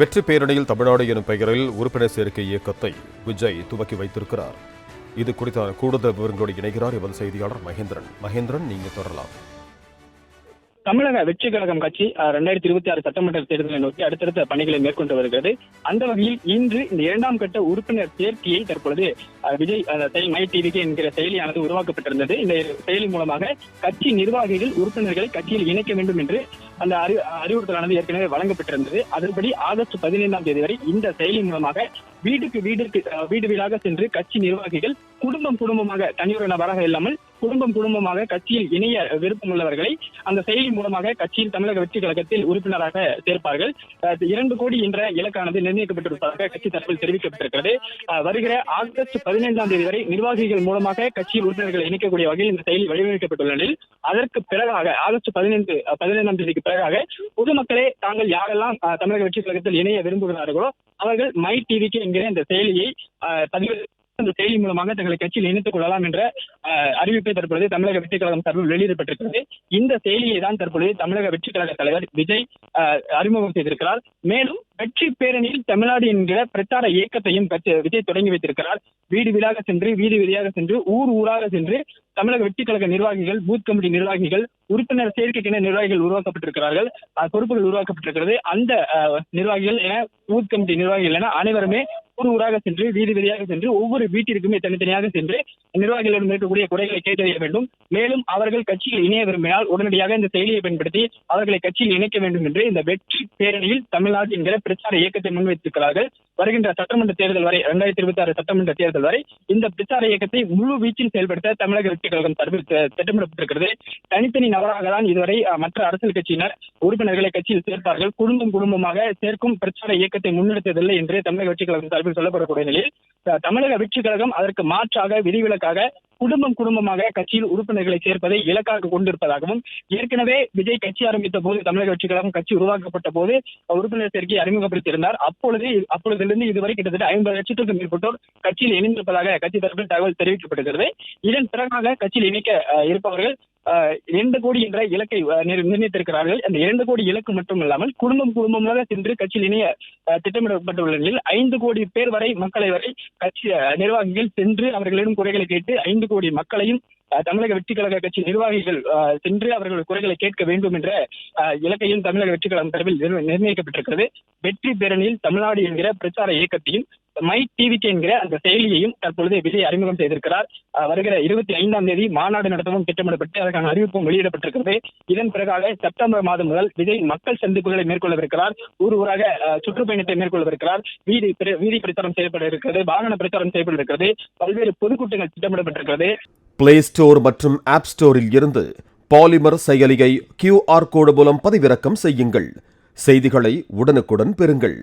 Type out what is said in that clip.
வெற்றி பேரணியில் தமிழ்நாடு எனும் பெயரில் உறுப்பினர் சேர்க்கை இயக்கத்தை விஜய் துவக்கி வைத்திருக்கிறார். இது குறித்த கூடுதல் விவரங்களோடு இணைகிறார் எமது செய்தியாளர் மகேந்திரன். மகேந்திரன் நீங்க தொடரலாம். தமிழக வெற்றி கழகம் கட்சி ரெண்டாயிரத்தி இருபத்தி ஆறு சட்டமன்ற தேர்தலை நோக்கி அடுத்தடுத்த பணிகளை மேற்கொண்டு வருகிறது. அந்த வகையில் இன்று இந்த இரண்டாம் கட்ட உறுப்பினர் சேர்க்கையை தற்பொழுது விஜய் மை டிவிக்கு என்கிற செயலியானது உருவாக்கப்பட்டிருந்தது. இந்த செயலி மூலமாக கட்சி நிர்வாகிகள் உறுப்பினர்களை கட்சியில் இணைக்க வேண்டும் என்று அந்த அறி அறிவுறுத்தலானது ஏற்கனவே வழங்கப்பட்டிருந்தது. அதன்படி ஆகஸ்ட் பதினைந்தாம் தேதி வரை இந்த செயலி மூலமாக வீட்டுக்கு வீட்டிற்கு அஹ், வீடு வீடாக சென்று கட்சி நிர்வாகிகள் குடும்பம் குடும்பமாக தனியொரு நபராக இல்லாமல் குடும்பம் குடும்பமாக கட்சியில் இணைய விருப்பம் உள்ளவர்களை அந்த செயலி மூலமாக கட்சியில் தமிழக வெற்றி கழகத்தில் உறுப்பினராக சேர்ப்பார்கள். இரண்டு கோடி என்ற இலக்கானது நிர்ணயிக்கப்பட்டிருப்பதாக கட்சி தரப்பில் தெரிவிக்கப்பட்டிருக்கிறது. வருகிற ஆகஸ்ட் பதினைந்தாம் தேதி வரை நிர்வாகிகள் மூலமாக கட்சியில் உறுப்பினர்களை இணைக்கக்கூடிய வகையில் இந்த செயலி வடிவமைக்கப்பட்டுள்ள நிலையில் அதற்கு பிறகாக ஆகஸ்ட் பதினைந்து பதினைந்தாம் தேதிக்கு பிறகாக பொதுமக்களே தாங்கள் யாரெல்லாம் தமிழக வெற்றி கழகத்தில் இணைய விரும்புகிறார்களோ அவர்கள் மை டிவிக்கு என்கிற இந்த செயலியை பதிவு அந்த செயலி மூலமாக தங்களை கட்சியில் இணைத்துக் கொள்ளலாம் என்ற அறிவிப்பை தற்பொழுது தமிழக வெற்றி கழகம் சார்பில் வெளியிடப்பட்டிருக்கிறது. இந்த செயலியை தான் தற்பொழுது தமிழக வெற்றி கழக தலைவர் விஜய் அறிமுகம் செய்திருக்கிறார். மேலும் வெற்றி பேரணியில் தமிழ்நாடு என்கிற பிரச்சார இயக்கத்தையும் விஜய் தொடங்கி வைத்திருக்கிறார். வீடு வீடாக சென்று வீடு வீதியாக சென்று ஊர் ஊராக சென்று தமிழக வெற்றி கழக நிர்வாகிகள் பூத் கமிட்டி நிர்வாகிகள் உறுப்பினர் சேர்க்கைக்கென நிர்வாகிகள் உருவாக்கப்பட்டிருக்கிறார்கள். பொறுப்புகள் உருவாக்கப்பட்டிருக்கிறது. அந்த நிர்வாகிகள் என பூத் கமிட்டி நிர்வாகிகள் என அனைவருமே ஊர் ஊராக சென்று வீதி வீதியாக சென்று ஒவ்வொரு வீட்டிற்குமே தனித்தனியாக சென்று நிர்வாகிகளிடம் இருக்கக்கூடிய குறைகளை கேட்டறிய வேண்டும். மேலும் அவர்கள் கட்சியில் இணைய விரும்பினால் உடனடியாக இந்த செயலியை பயன்படுத்தி அவர்களை கட்சியில் இணைக்க வேண்டும் என்று இந்த வெற்றி பேரணியில் தமிழ்நாடு என்கிற பிரச்சார இயக்கத்தை முன்வைத்திருக்கிறார்கள். வருகின்ற சட்டமன்ற தேர்தல் வரை இரண்டாயிரத்தி இருபத்தி ஆறு சட்டமன்ற தேர்தல் வரை இந்த பிரச்சார இயக்கத்தை முழு வீச்சில் செயல்படுத்த தமிழக வெற்றி கழகம் சார்பில் திட்டமிடப்பட்டிருக்கிறது. தனித்தனி நபராக தான் இதுவரை மற்ற அரசியல் கட்சியினர் உறுப்பினர்களை கட்சியில் சேர்ப்பார்கள். குடும்பம் குடும்பமாக சேர்க்கும் பிரச்சார இயக்கத்தை முன்னெடுத்ததில்லை என்று தமிழக வெற்றி கழகம் சார்பில் சொல்லப்படக்கூடிய நிலையில் தமிழக வெற்றி கழகம் அதற்கு மாற்றாக விதிவிலக்காக குடும்பம் குடும்பமாக கட்சியில் உறுப்பினர்களை சேர்ப்பதை இலக்காக கொண்டிருப்பதாகவும் ஏற்கனவே விஜய் கட்சி ஆரம்பித்த போது தமிழக கட்சி கழகம் கட்சி உருவாக்கப்பட்ட போது உறுப்பினர் சேர்க்கையை அறிமுகப்படுத்தியிருந்தார். அப்பொழுது அப்பொழுதிலிருந்து இதுவரை கிட்டத்தட்ட ஐம்பது லட்சத்திற்கும் மேற்பட்டோர் கட்சியில் இணைந்திருப்பதாக கட்சி தரப்பில் தகவல் தெரிவிக்கப்படுகிறது. இதன் பிறகாக கட்சியில் இணைக்க அஹ், இருப்பவர்கள் இரண்டு கோடி என்ற இலக்கை நிர்ணயித்திருக்கிறார்கள். அந்த இரண்டு கோடி இலக்கு மட்டும் இல்லாமல் குடும்பம் குடும்பமாக சென்று கட்சியில் இணைய திட்டமிடப்பட்டுள்ள நிலையில் ஐந்து கோடி பேர் வரை மக்களை வரை கட்சி அஹ், நிர்வாகிகள் சென்று அவர்களிடம் குறைகளை கேட்டு ஐந்து கோடி மக்களையும் தமிழக வெற்றி கழக கட்சி நிர்வாகிகள் அஹ், சென்று அவர்கள் குறைகளை கேட்க வேண்டும் என்ற இலக்கையும் தமிழக வெற்றி கழகம் தரப்பில் நிர்ணயிக்கப்பட்டிருக்கிறது. வெற்றி பேரணியில் தமிழ்நாடு என்கிற பிரச்சார இயக்கத்தையும் மை டிவிக்கு என்கிற அந்த செயலியையும் தற்பொழுது விஜய் அறிமுகம் செய்திருக்கிறார். வருகிற இருபத்தி ஐந்தாம் தேதி மாநாடு நடத்தவும் திட்டமிடப்பட்டு அதற்கான அறிவிப்பும் வெளியிடப்பட்டிருக்கிறது. இதன் பிறகாக செப்டம்பர் மாதம் முதல் விஜய் மக்கள் சந்திப்புகளை மேற்கொள்ளவிருக்கிறார். ஊர் ஊராக சுற்றுப்பயணத்தை மேற்கொள்ளவிருக்கிறார். வீதி வீதி பிரச்சாரம் செய்யப்பட இருக்கிறது வாகன பிரச்சாரம் செய்யப்பட இருக்கிறது பல்வேறு பொதுக்கூட்டங்கள் திட்டமிடப்பட்டிருக்கிறது. பிளே ஸ்டோர் மற்றும் ஆப் ஸ்டோரில் இருந்து பாலிமர் செயலியை கியூஆர் கோடு மூலம் பதிவிறக்கம் செய்யுங்கள். செய்திகளை உடனுக்குடன் பெறுங்கள்.